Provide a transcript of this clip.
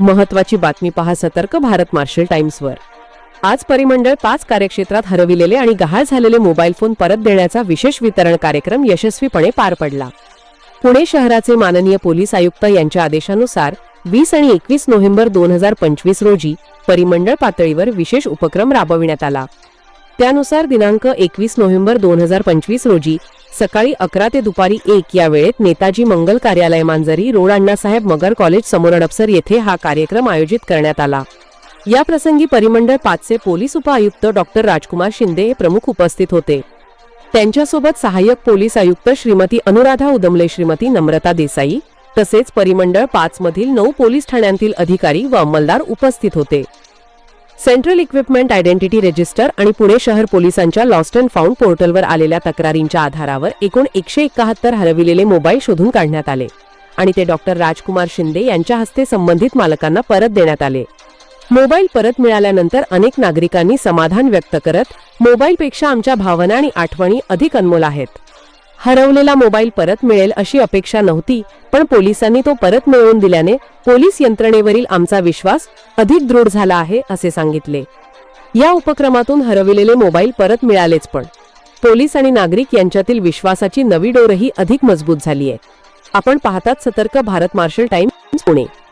महत्वाची बातमी पहा सतर्क भारत मार्शल टाइम्सवर. आज परिमंडळ पाच कार्यक्षेत्रात हरविलेले आणि गहाळ झालेले मोबाईल फोन परत देण्याचा विशेष वितरण कार्यक्रम यशस्वीपणे पार पडला. पुणे शहराचे माननीय पोलीस आयुक्त यांच्या आदेशानुसार वीस आणि एकवीस नोव्हेंबर दोन हजार पंचवीस रोजी परिमंडळ पातळीवर विशेष उपक्रम राबविण्यात आला. त्यानुसार दिनांक एकवीस नोव्हेंबर दोन हजार पंचवीस रोजी सकाळी अकरा ते दुपारी एक या वेळेत नेताजी मंगल कार्यालय मांजरी रोड अण्णासाहेब मगर कॉलेज समोर अडपसर येथे हा कार्यक्रम आयोजित करण्यात आला. या प्रसंगी परिमंडळ पाचचे पोलीस उपआयुक्त डॉक्टर राजकुमार शिंदे हे प्रमुख उपस्थित होते. त्यांच्यासोबत सहाय्यक पोलीस आयुक्त श्रीमती अनुराधा उदमले श्रीमती नम्रता देसाई तसेच परिमंडळ पाच मधील नऊ पोलीस ठाण्यांतील अधिकारी व अंमलदार उपस्थित होते. सेंट्रल इक्विपमेंट आयडेंटिटी रजिस्टर आणि पुणे शहर पोलिसांच्या लॉस्ट अँड फाउंड पोर्टलवर आलेल्या तक्रारींच्या आधारावर एकूण एकशे एकाहत्तर हरविलेले मोबाईल शोधून काढण्यात आले. आणि ते डॉक्टर राजकुमार शिंदे यांच्या हस्ते संबंधित मालकांना परत देण्यात आले. मोबाईल परत मिळाल्यानंतर अनेक नागरिकांनी समाधान व्यक्त करत मोबाईलपेक्षा आमच्या भावना आणि आठवणी अधिक अनमोल आहेत. हरवलेला मोबाईल परत मिळेल अशी अपेक्षा नव्हती पण पोलिसांनी तो परत मिळवून दिल्याने पोलीस यंत्रणेवरील आमचा विश्वास अधिक दृढ झाला आहे असे सांगितले. या उपक्रमातून हरविलेले मोबाईल परत मिळालेच पण. पोलीस आणि नागरिक यांच्यातील विश्वासाची नवी डोरही अधिक मजबूत झाली आहे आपण पाहतात सतर्क भारत मार्शल टाइम्स पुणे.